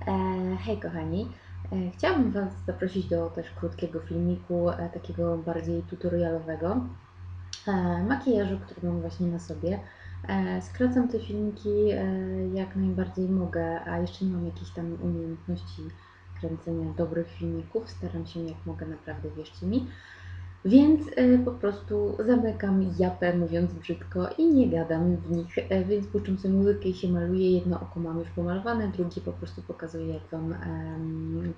E, hej kochani, e, chciałabym Was zaprosić do też krótkiego filmiku, e, takiego bardziej tutorialowego, makijażu, który mam właśnie na sobie. Skracam te filmiki jak najbardziej mogę, a jeszcze nie mam jakichś tam umiejętności kręcenia dobrych filmików. Staram się jak mogę, naprawdę wierzcie mi. Więc e, po prostu zamykam japę, mówiąc brzydko, i nie gadam w nich. E, więc puszczam sobie muzykę i się maluję. Jedno oko mam już pomalowane, drugie po prostu pokazuję, jak wam,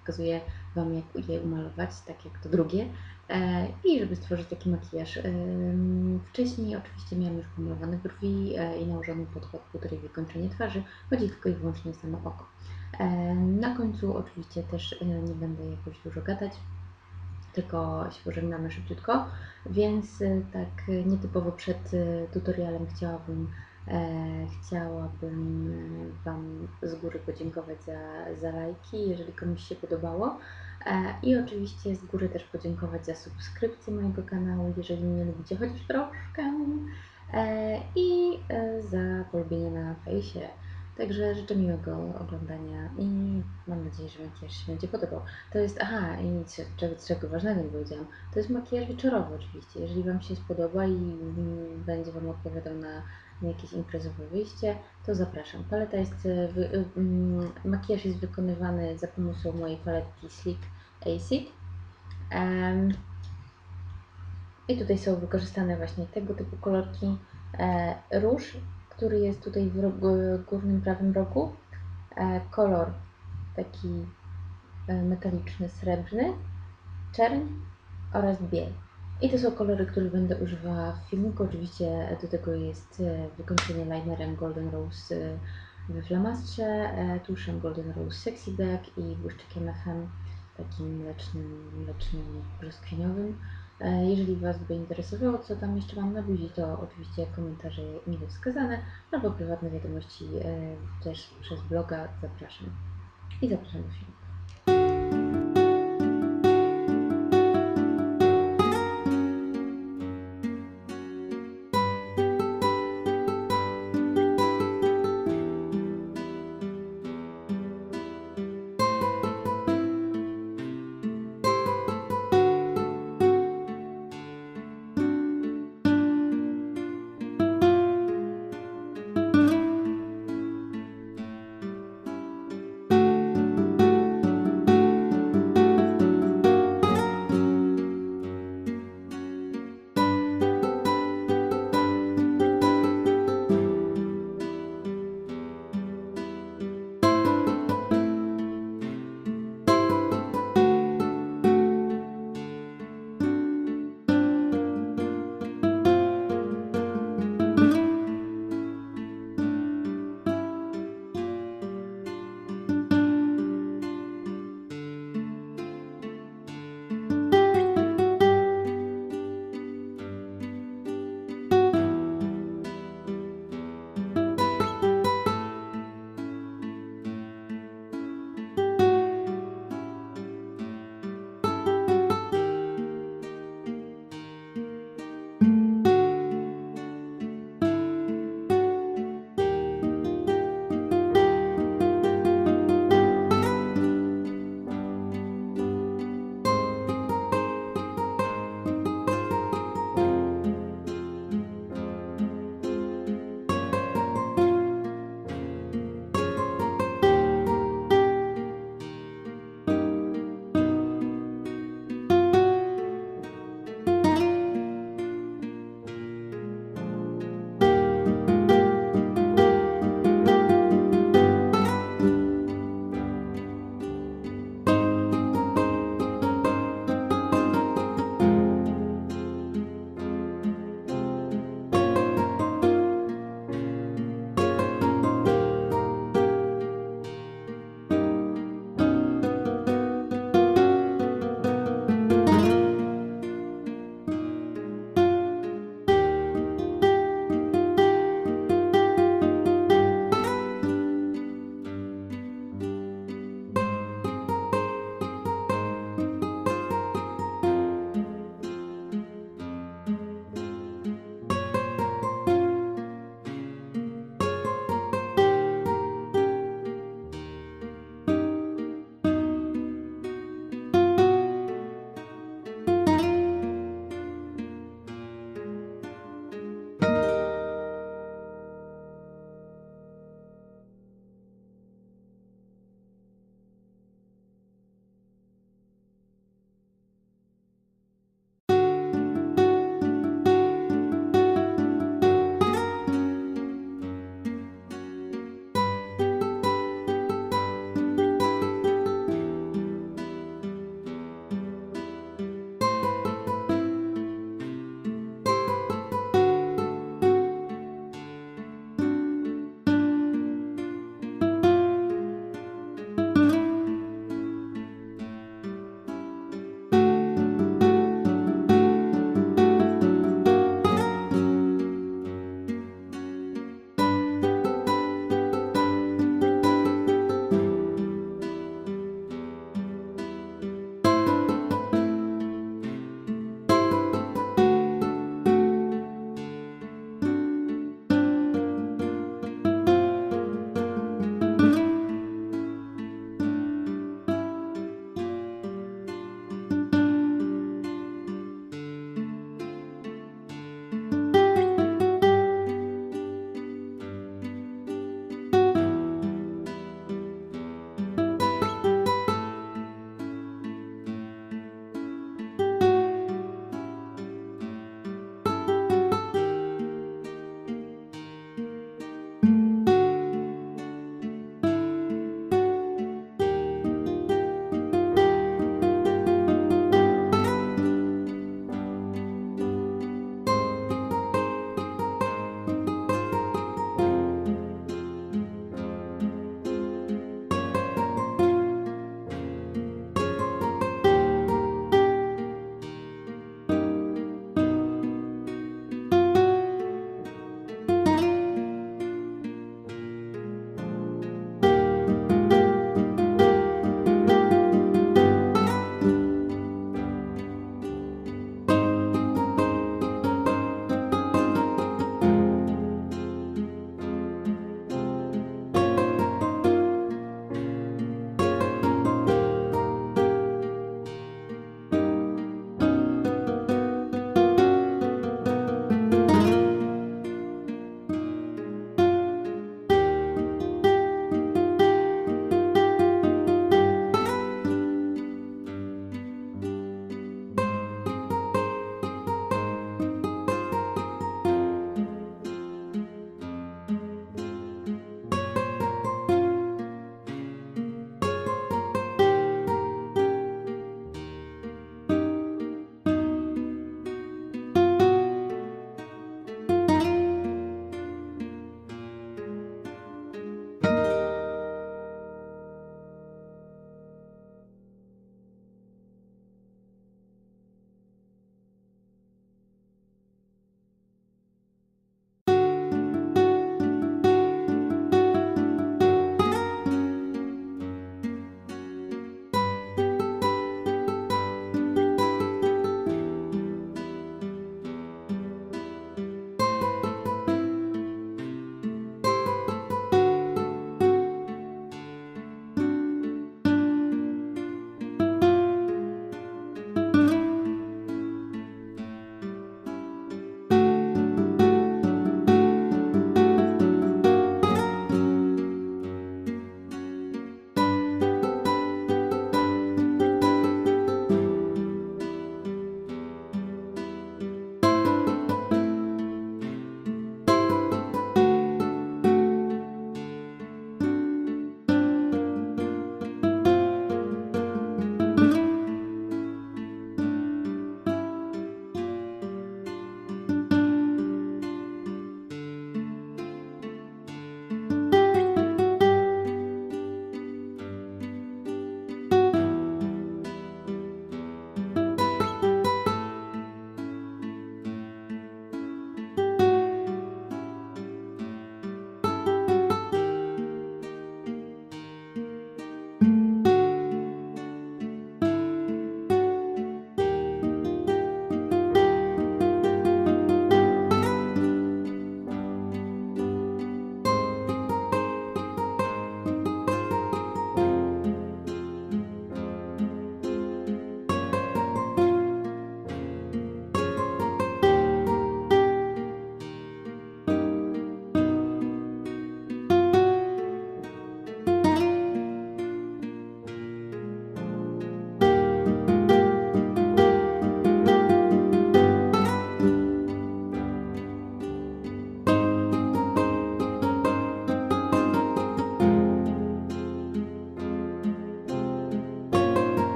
pokazuję wam, jak je umalować, tak jak to drugie. E, I żeby stworzyć taki makijaż. Wcześniej oczywiście miałam już pomalowane brwi i nałożony podkład pudry i wykończenie twarzy. Chodzi tylko i wyłącznie o samo oko. Na końcu oczywiście też nie będę jakoś dużo gadać tylko się pożegnamy szybciutko, więc y, tak y, nietypowo przed y, tutorialem chciałabym, e, chciałabym Wam z góry podziękować za, za lajki, jeżeli komuś się podobało. E, i oczywiście z góry też podziękować za subskrypcję mojego kanału, jeżeli mnie lubicie chociaż troszkę. E, i e, za polubienie na fejsie. Także życzę miłego oglądania i mam nadzieję, że makijaż się będzie podobał. To jest, aha, i nic czego, czego ważnego nie powiedziałam. To jest makijaż wieczorowy oczywiście. Jeżeli Wam się spodoba i będzie Wam odpowiadał na, jakieś imprezowe wyjście, to zapraszam. Paleta jest, e, wy, mm, makijaż jest wykonywany za pomocą mojej paletki Sleek Acid. Em, I tutaj są wykorzystane właśnie tego typu kolorki. E, róż, który jest tutaj w rogu, górnym prawym rogu. E, kolor taki e, metaliczny, srebrny, czerń oraz biel. I to są kolory, które będę używała w filmiku. Oczywiście do tego jest e, wykończenie linerem Golden Rose we flamastrze, tuszem Golden Rose Sexy Black i błyszczykiem FM takim mlecznym, mlecznym, brzoskwiniowym. E, Jeżeli Was by interesowało, co tam jeszcze mam na buzi, to oczywiście komentarze mile wskazane, albo prywatne wiadomości e, też przez bloga zapraszam. I zapraszam do filmu.